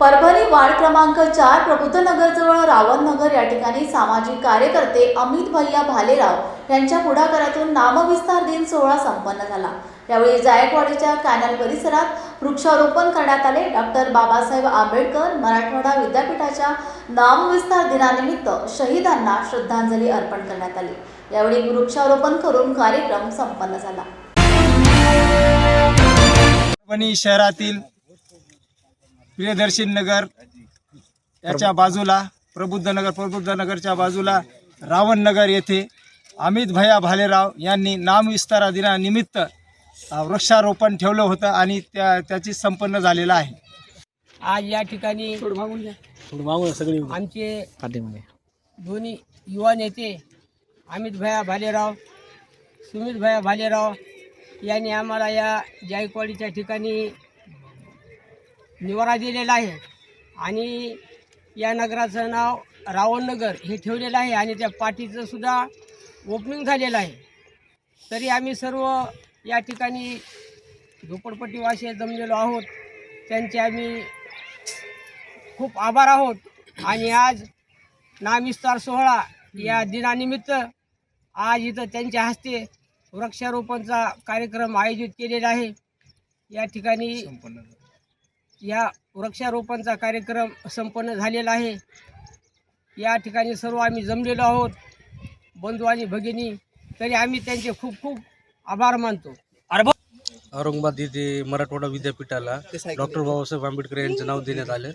Parbhani ward क्रमांक चार प्रबुद्धनगरजवळ रावणनगर या ठिकाणी सामाजिक कार्यकर्ते अमित भैया भालेराव यांच्या पुढाकारातून नामविस्तार दिन सोहळा संपन्न झाला. यावेळी जायकवाडीच्या कॅनल परिसरात वृक्षारोपण करण्यात आले. डॉक्टर बाबासाहेब आंबेडकर मराठवाडा विद्यापीठाच्या नामविस्तार दिनानिमित्त शहीदांना श्रद्धांजली अर्पण करण्यात आली. यावेळी वृक्षारोपण करून कार्यक्रम संपन्न झाला. परभणी शहरातील प्रियदर्शी नगर याच्या बाजूला प्रबुद्ध नगर प्रबुद्ध नगरच्या बाजूला रावण नगर येथे अमित भैया भालेराव यांनी नामविस्तारा दिनानिमित्त वृक्षारोपण ठेवलं होतं आणि त्या त्याची संपन्न झालेलं आहे. आज या ठिकाणी आमचे दोन्ही युवा नेते अमित भैया भालेराव सुमित भैया भालेराव यांनी आम्हाला या जायकवाडीच्या ठिकाणी निवारा दिलेला आहे. आणि या नगराचं नाव रावणनगर हे ठेवलेलं आहे आणि त्या पाठीचं सुद्धा ओपनिंग झालेलं आहे. तरी आम्ही सर्व या ठिकाणी झोपडपट्टीवासी जमलेलो आहोत. त्यांचे आम्ही खूप आभार आहोत. आणि आज नामविस्तार सोहळा या दिनानिमित्त आज इथं त्यांच्या हस्ते वृक्षारोपणचा कार्यक्रम आयोजित केलेला आहे. या ठिकाणी या वृक्षारोपणचा कार्यक्रम संपन्न झालेला आहे. या ठिकाणी सर्व आम्ही जमलेलो आहोत. बंधू आणि भगिनी तरी आम्ही त्यांचे खूप खूप आभार मानतो. औरंगाबाद येथे मराठवाडा विद्यापीठाला डॉक्टर बाबासाहेब आंबेडकर यांचं नाव देण्यात आलं.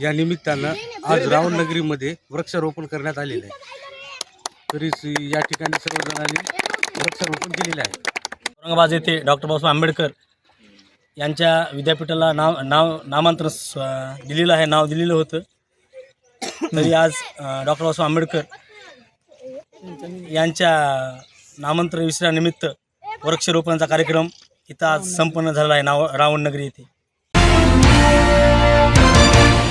या निमित्तानं आज रावणनगरीमध्ये वृक्षारोपण करण्यात आलेलं आहे. तरीच या ठिकाणी सर्वजणांनी वृक्षारोपण केलेलं आहे. औरंगाबाद येथे डॉक्टर बाबासाहेब आंबेडकर यांच्या विद्यापीठाला नाव नाव नामांतर दिलेलं आहे नाव दिलेलं होतं. तरी आज डॉक्टर बाबासाहेब आंबेडकर यांच्या नामांतर विसरानिमित्त वृक्षरोपणाचा कार्यक्रम इथं आज संपन्न झाला आहे नाव रावणनगरी येथे.